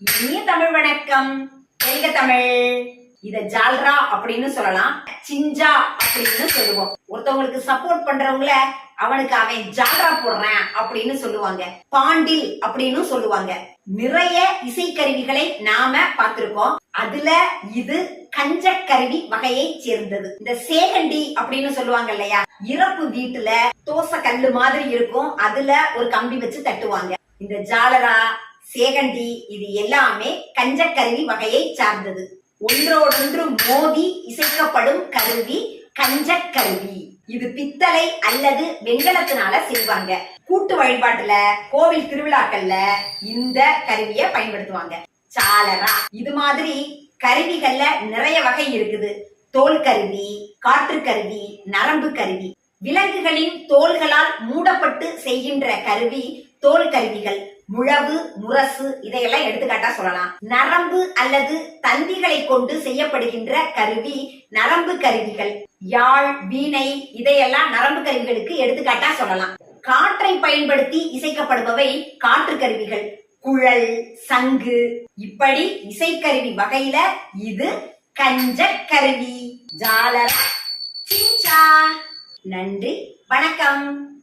இனிய தமிழ் வணக்கம். எங்க தமிழ்? இத ஜால்ரா அப்படின்னு சொல்லலாம். சிஞ்சா அப்படின்னு சொல்லுவோம். ஒருத்தவங்களுக்கு சப்போர்ட் பண்றவங்கள அவனுக்கு அவன் ஜால்ரா போடுறேன் அப்படின்னு சொல்லுவாங்க. பாண்டில் அப்படின்னு சொல்லுவாங்க. நிறைய இசைக்கருவிகளை நாம பார்த்திருக்கோம். அதுல இது கஞ்சக்கருவி வகையை சேர்ந்தது. இந்த சேகண்டி அப்படின்னு சொல்லுவாங்க இல்லையா? இறப்பு வீட்டுல தோசை கல்லு மாதிரி இருக்கும். அதுல ஒரு கம்பி வச்சு தட்டுவாங்க. இந்த ஜாலரா சேகண்டி இது எல்லாமே கஞ்சக்கருவி வகையை சார்ந்தது. ஒன்றோடொன்று மோதி இசைக்கப்படும் கருவி கஞ்சக்கருவி. இது பித்தளை அல்லது வெண்கலத்தினால செய்வாங்க. கூட்டு வழிபாட்டுல கோவில் திருவிழாக்கள்ல இந்த கருவியை பயன்படுத்துவாங்க. சாலரா இது மாதிரி கருவிகள்ல நிறைய வகை இருக்குது. தோல் கருவி காற்று கருவி நரம்பு கருவி. விலங்குகளின் தோள்களால் மூடப்பட்டு செய்கின்ற கருவி தோல் கருவிகள் முழவு முரசு இதையெல்லாம் எடுத்துக்காட்டா சொல்லலாம். நரம்பு அல்லது தந்திகளை கொண்டு செய்யப்படுகின்ற கருவி நரம்பு கருவிகள். யாழ் வீணை இதையெல்லாம் நரம்பு கருவிகளுக்கு எடுத்துக்காட்டா சொல்லலாம். காற்றை பயன்படுத்தி இசைக்கப்படுபவை காற்று கருவிகள். குழல் சங்கு. இப்படி இசைக்கருவி வகையில இது கஞ்சக்கருவி ஜாலரா. சிஞ்சா. நன்றி. வணக்கம்.